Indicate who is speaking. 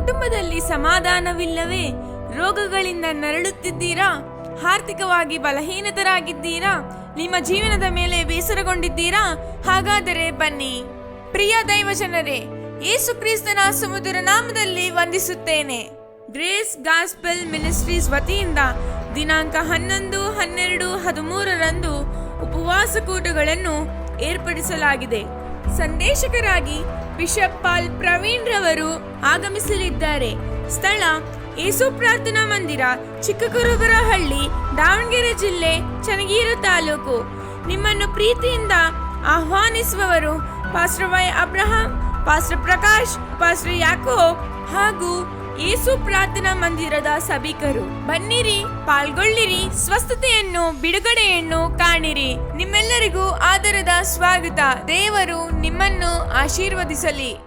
Speaker 1: ಕುಟುಂಬದಲ್ಲಿ ಸಮಾಧಾನವಿಲ್ಲವೇ? ರೋಗಗಳಿಂದ ನರಳುತ್ತಿದ್ದೀರಾ? ಆರ್ಥಿಕವಾಗಿ ಬಲಹೀನತರಾಗಿದ್ದೀರಾ? ನಿಮ್ಮ ಜೀವನದ ಮೇಲೆ ಬೇಸರಗೊಂಡಿದ್ದೀರಾ? ಹಾಗಾದರೆ ಬನ್ನಿ. ಪ್ರಿಯ ದೈವಜನರೇ, ಯೇಸು ಕ್ರಿಸ್ತನ ಸಮುದ್ರ ನಾಮದಲ್ಲಿ ವಂದಿಸುತ್ತೇನೆ. ಗ್ರೇಸ್ ಗಾಸ್ಪೆಲ್ ಮಿನಿಸ್ಟ್ರೀಸ್ ವತಿಯಿಂದ ದಿನಾಂಕ ಹನ್ನೊಂದು, ಹನ್ನೆರಡು, ಹದಿಮೂರರಂದು ಉಪವಾಸ ಕೂಟಗಳನ್ನು ಏರ್ಪಡಿಸಲಾಗಿದೆ. ಸಂದೇಶಕರಾಗಿ ಬಿಷಪ್ ಪಾಲ್ ಪ್ರವೀಣ್ ರವರು ಆಗಮಿಸಲಿದ್ದಾರೆ. ಸ್ಥಳ ಯೇಸು ಪ್ರಾರ್ಥನಾ ಮಂದಿರ ಚಿಕ್ಕಕುರುಬರಹಳ್ಳಿ ದಾವಣಗೆರೆ ಜಿಲ್ಲೆ ಚನಗೀರು ತಾಲೂಕು. ನಿಮ್ಮನ್ನು ಪ್ರೀತಿಯಿಂದ ಆಹ್ವಾನಿಸುವವರು pastor Y Abraham, pastor Prakash, pastor Yakob ಹಾಗೂ ಯೇಸು ಪ್ರಾರ್ಥನಾ ಮಂದಿರದ ಸಭಿಕರು. ಬನ್ನಿರಿ, ಪಾಲ್ಗೊಳ್ಳಿರಿ, ಸ್ವಸ್ಥತೆಯನ್ನು, ಬಿಡುಗಡೆಯನ್ನು ಕಾಣಿರಿ. ನಿಮ್ಮೆಲ್ಲರಿಗೂ ಆದರದ ಸ್ವಾಗತ. ದೇವರು ನಿಮ್ಮನ್ನು ಆಶೀರ್ವದಿಸಲಿ.